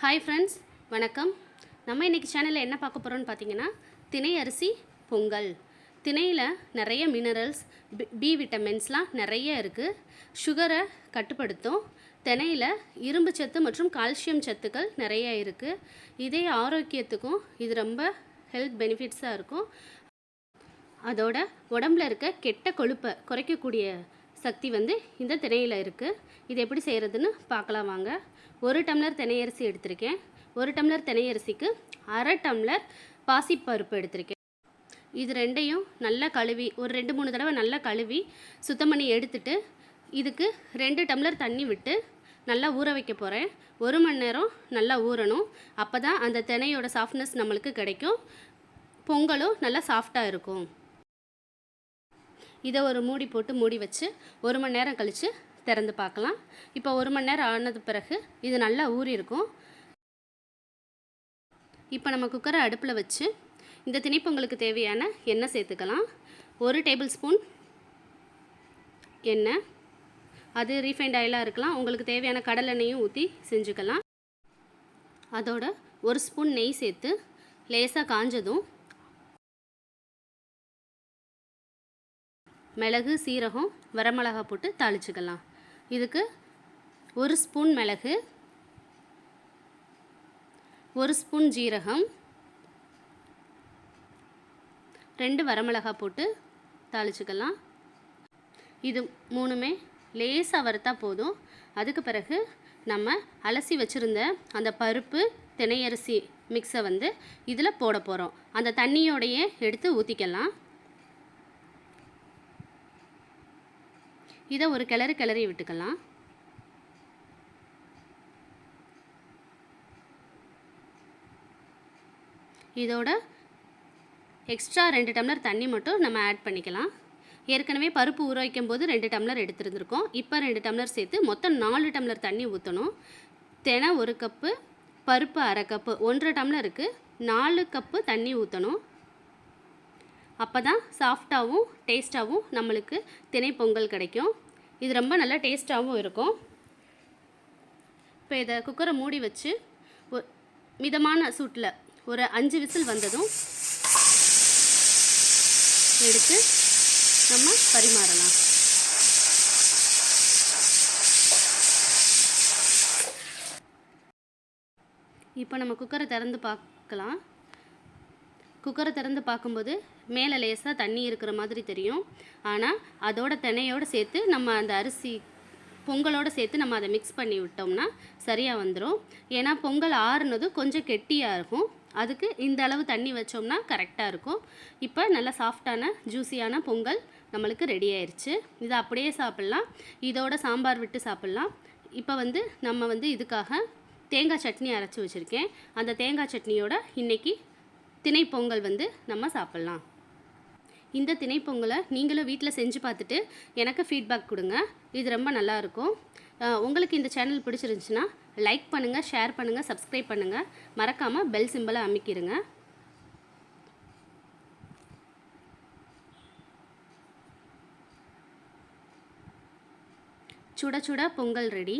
Hi friends வணக்கம். நம்ம இன்றைக்கி சேனலில் என்ன பார்க்க போகிறோம்னு பார்த்தீங்கன்னா திணை அரிசி பொங்கல். திணையில் நிறைய மினரல்ஸ் பி விட்டமின்ஸ்லாம் நிறைய இருக்குது சுகரை கட்டுப்படுத்தும். திணையில் இரும்பு சத்து மற்றும் கால்சியம் சத்துக்கள் நிறைய இருக்குது இதே ஆரோக்கியத்துக்கும் இது ரொம்ப ஹெல்த் பெனிஃபிட்ஸாக இருக்கும். அதோட உடம்புல இருக்க கெட்ட கொழுப்பை குறைக்கக்கூடிய சக்தி வந்து இந்த திணையில் இருக்குது இது எப்படி செய்கிறதுன்னு பார்க்கலாம் வாங்க. ஒரு டம்ளர் தினையரிசி எடுத்திருக்கேன். ஒரு டம்ளர் தினையரிசிக்கு அரை டம்ளர் பாசிப்பருப்பு எடுத்திருக்கேன். இது ரெண்டையும் நல்லா கழுவி ஒரு ரெண்டு மூணு தடவை நல்லா கழுவி சுத்தம் பண்ணி எடுத்துட்டு இதுக்கு ரெண்டு டம்ளர் தண்ணி விட்டு நல்லா ஊற வைக்க போகிறேன் ஒரு மணி நேரம் நல்லா ஊறணும். அப்போ தான் அந்த தினையோட சாஃப்ட்னஸ் நம்மளுக்கு கிடைக்கும். பொங்கலும் நல்லா சாஃப்டாக இருக்கும். இதை ஒரு மூடி போட்டு மூடி வச்சு ஒரு மணி நேரம் கழித்து திறந்து பார்க்கலாம். இப்போ ஒரு மணி நேரம் ஆனது பிறகு இது நல்லா ஊறி இருக்கும். இப்போ நம்ம குக்கரை அடுப்பில் வச்சு இந்த திணிப்பொங்கலுக்கு தேவையான எண்ணெய் சேர்த்துக்கலாம். ஒரு டேபிள் ஸ்பூன் எண்ணெய். அது ரீஃபைண்ட் ஆயிலாக இருக்கலாம். உங்களுக்கு தேவையான கடலெண்ணையும் ஊற்றி செஞ்சுக்கலாம். அதோட ஒரு ஸ்பூன் நெய் சேர்த்து லேசாக காஞ்சதும் மிளகு சீரகம் வரமிளகா போட்டு தாளிச்சுக்கலாம். இதுக்கு ஒரு ஸ்பூன் மிளகு ஒரு ஸ்பூன் ஜீரகம் ரெண்டு வரமிளகா போட்டு தாளிச்சுக்கலாம். இது மூணுமே லேசாக வறுத்தா போதும். அதுக்கு பிறகு நம்ம அலசி வச்சுருந்த அந்த பருப்பு தினையரிசி மிக்ஸை வந்து இதில் போட போகிறோம் அந்த தண்ணியோடையே எடுத்து ஊற்றிக்கலாம் இதை ஒரு கிளறு கிளறி விட்டுக்கலாம். இதோட எக்ஸ்ட்ரா ரெண்டு டம்ளர் தண்ணி மட்டும் நம்ம ஆட் பண்ணிக்கலாம். ஏற்கனவே பருப்பு ஊற வைக்கும் போது ரெண்டு டம்ளர் எடுத்துருந்துருக்கோம். இப்போ ரெண்டு டம்ளர் சேர்த்து மொத்தம் நாலு டம்ளர் தண்ணி ஊற்றணும் தினை ஒரு கப்பு பருப்பு அரை கப்பு ஒன்றரை டம்ளருக்கு நாலு கப்பு தண்ணி ஊற்றணும் அப்போ தான் சாஃப்டாகவும் டேஸ்ட்டாகவும் நம்மளுக்கு தினை பொங்கல் கிடைக்கும். இது ரொம்ப நல்லா டேஸ்ட்டாகவும் இருக்கும். இப்போ இதை குக்கரை மூடி வச்சு மிதமான சூட்டில் ஒரு அஞ்சு விசில் வந்ததும் எடுத்து நம்ம பரிமாறலாம். இப்போ நம்ம குக்கரை திறந்து பார்க்கலாம் குக்கரை திறந்து பார்க்கும்போது மேலே லேசாக தண்ணி இருக்கிற மாதிரி தெரியும். ஆனால் அதோட தினையோடு சேர்த்து நம்ம அந்த அரிசி பொங்கலோடு சேர்த்து நம்ம அதை மிக்ஸ் பண்ணி விட்டோம்னா சரியாக வந்துடும் ஏன்னா பொங்கல் ஆறுனதும் கொஞ்சம் கெட்டியாக இருக்கும். அதுக்கு இந்த அளவு தண்ணி வச்சோம்னா கரெக்டாக இருக்கும். இப்போ நல்லா சாஃப்டான ஜூஸியான பொங்கல் நம்மளுக்கு ரெடி ஆயிடுச்சு இதை அப்படியே சாப்பிட்லாம். இதோட சாம்பார் விட்டு சாப்பிட்லாம். இப்போ வந்து நம்ம வந்து இதுக்காக தேங்காய் சட்னி அரைச்சி வச்சுருக்கேன். அந்த தேங்காய் சட்னியோட இன்றைக்கி தினைப்பொங்கல் வந்து நம்ம சாப்பிட்லாம். இந்த தினைப்பொங்கலை நீங்களும் வீட்டில் செஞ்சு பார்த்துட்டு எனக்கு ஃபீட்பேக் கொடுங்க. இது ரொம்ப நல்லாயிருக்கும் உங்களுக்கு இந்த சேனல் பிடிச்சிருந்துச்சுன்னா லைக் பண்ணுங்கள் ஷேர் பண்ணுங்கள் சப்ஸ்கிரைப் பண்ணுங்கள் மறக்காமல் பெல் சிம்பிளை அமைக்கிடுங்க சுட சுட பொங்கல் ரெடி